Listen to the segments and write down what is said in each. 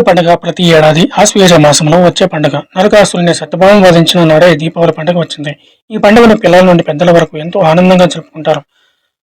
దీపావళి పండుగ ప్రతి ఏడాది ఆశ్వేజ మాసంలో వచ్చే పండుగ. నరకాసుల్ని సత్యభావం వధించిన నాడే దీపావళి పండుగ వచ్చింది. ఈ పండుగను పిల్లల నుండి పెద్దల వరకు ఎంతో ఆనందంగా జరుపుకుంటారు.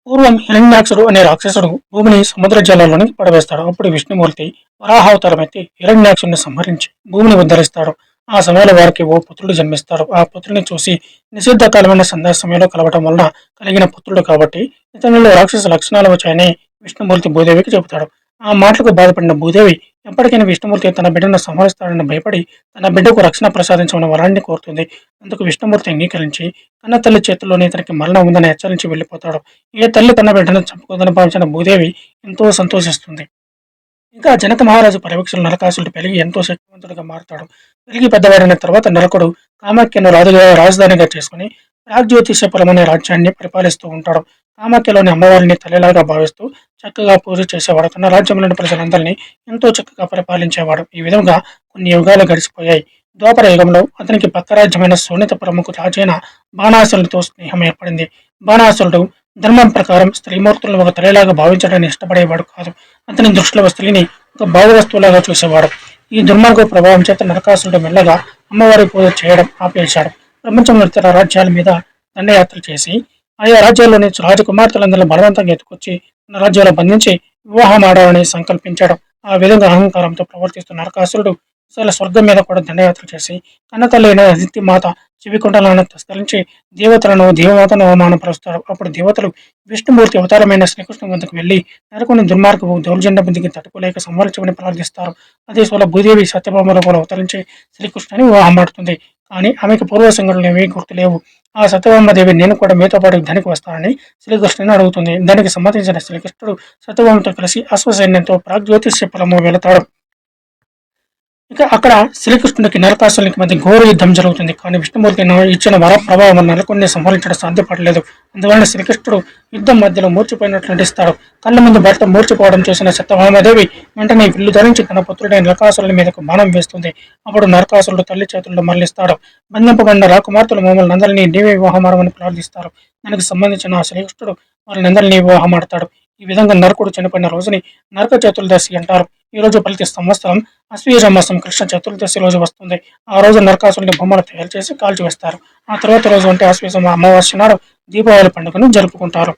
పూర్వం హిరణ్యాక్షుడు అనే రాక్షసుడు భూమిని సముద్ర జలాల్లోనికి పడవేస్తాడు. అప్పుడు విష్ణుమూర్తి వరాహావతారం ఎత్తి హిరణ్యాక్షుడిని సంహరించి భూమిని ఉద్ధరిస్తాడు. ఆ సమయంలో వారికి ఓ పుత్రుడు జన్మిస్తాడు. ఆ పుత్రుని చూసి నిషిద్ధ కాలమైన సంధ్యా సమయంలో కలవటం వలన కలిగిన పుత్రుడు కాబట్టి ఇతనిలో రాక్షస లక్షణాలు వచ్చాయని విష్ణుమూర్తి భూదేవికి చెబుతాడు. ఆ మాటలకు బాధపడిన భూదేవి ఎప్పటికైనా విష్ణుమూర్తి తన బిడ్డను సంహరిస్తాడని భయపడి తన బిడ్డకు రక్షణ ప్రసాదించమని వరాన్ని కోరుతుంది. అందుకు విష్ణుమూర్తి అంగీకరించి కన్న తల్లి చేతుల్లోనే ఇతనికి మరణం ఉందని హెచ్చరించి వెళ్ళిపోతాడు. ఏ తల్లి తన బిడ్డను చంపుకుందని భావించిన భూదేవి ఎంతో సంతోషిస్తుంది. ఇంకా జనక మహారాజు పర్యవేక్షలు నరకాసుడు పెరిగి ఎంతో శక్తివంతుడిగా మారుతాడు. పెరిగి పెద్దవాడిన తర్వాత నరకుడు కామాఖ్యను రాజుగా రాజధానిగా చేసుకుని రాజ్యోతిషపురం అనే రాజ్యాన్ని పరిపాలిస్తూ ఉంటాడు. కామాఖ్యలోని అమ్మవారిని తల్లిలాగా భావిస్తూ చక్కగా పూజ చేసేవాడు తన రాజ్యంలోని ప్రజలందరినీ ఎంతో చక్కగా పరిపాలించేవాడు. ఈ విధంగా కొన్ని యుగాలు గడిచిపోయాయి. ద్వాపర యుగంలో అతనికి పక్క రాజ్యమైన సోనితపురముకు రాజైన బాణాసురుడితో స్నేహం ఏర్పడింది. బాణాసురుడు ధర్మం ప్రకారం స్త్రీమూర్తులను ఒక తల్లిలాగా భావించడాన్ని ఇష్టపడేవాడు కాదు. అతని దృష్టిలో స్త్రీని ఒక భావ వస్తువులాగా చూసేవాడు. ఈ దుర్మార్గ ప్రభావం చేత నరకాసురుడు మెల్లగా అమ్మవారి పూజ చేయడం ఆపేశాడు. ప్రపంచంలో ఇతర రాజ్యాల మీద దండయాత్ర చేసి ఆయా రాజ్యాల్లోని రాజకుమార్తెలందరినీ బలవంతంగా ఎత్తుకొచ్చి తన రాజ్యాల్లో బంధించి వివాహం ఆడాలని సంకల్పించాడు. ఆ విధంగా అహంకారంతో ప్రవర్తిస్తున్న నరకాసురుడు అసలు స్వర్గం మీద కూడా దండయాత్ర చేసి కన్నతల్లి అయిన అదితి మాత చెవికుండలను తస్కరించి దేవతలను దేవమాతను అవమానపరుస్తాడు. అప్పుడు దేవతలు విష్ణుమూర్తి అవతారమైన శ్రీకృష్ణ వద్దకు వెళ్ళి నరకుని దుర్మార్గపు దౌర్జన్య బుద్ధికి తట్టుకోలేక సంవరించమని ప్రార్థిస్తారు. అదే సోల భూదేవి సత్యభామలో కూడా అవతరించి శ్రీకృష్ణుని వివాహమాడుతుంది కానీ ఆమెకు పూర్వ సంఘటనలు ఏమీ గుర్తులేవు. ఆ సత్యభామదేవి నేను కూడా మీతో పాటు యుద్ధానికి వస్తానని శ్రీకృష్ణుని అడుగుతుంది. దానికి సమ్మతించిన శ్రీకృష్ణుడు సత్యభామతో కలిసి అశ్వసైన్యంతో ప్రాగ్జ్యోతిష్యపురము వెళతాడు. ఇక అక్కడ శ్రీకృష్ణుడికి నరకాసునికి మధ్య ఘోర యుద్ధం జరుగుతుంది. కానీ విష్ణుమూర్తి ఇచ్చిన వర ప్రభావం నరకుడిని సంహరించడం సాధ్యపడలేదు. అందువలన శ్రీకృష్ణుడు యుద్ధం మధ్యలో మూర్చిపోయినట్లు నటిస్తాడు కళ్ళ ముందు భర్త మూర్చిపోవడం చూసిన సత్యభామాదేవి వెంటనే విల్లు ధరించి తన పుత్రుడైన నరకాసురుడి మీదకు బాణం వేస్తుంది. అప్పుడు నరకాసురుడు తల్లి చేతుల్లో మరణిస్తాడు బంధింపబడిన రాకుమార్తెలు మమ్మల్ని అందరినీ నీవే వివాహమారమని ప్రార్థిస్తారు. దానికి సంబంధించిన ఆ శ్రీకృష్ణుడు వారిని అందరినీ వివాహమాడతాడు ఈ విధంగా నరకుడు చనిపోయిన రోజుని నరక చతుర్దశి అంటారు. ఈ రోజు ప్రతి సంవత్సరం అశ్వీజ మాసం కృష్ణ చతుర్దశి రోజు వస్తుంది. ఆ రోజు నరకాసురుని బొమ్మలు తయారు చేసి కాల్చివేస్తారు ఆ తర్వాత రోజు అంటే అశ్వీజ అమావాస్య నాడు దీపావళి పండుగను జరుపుకుంటారు.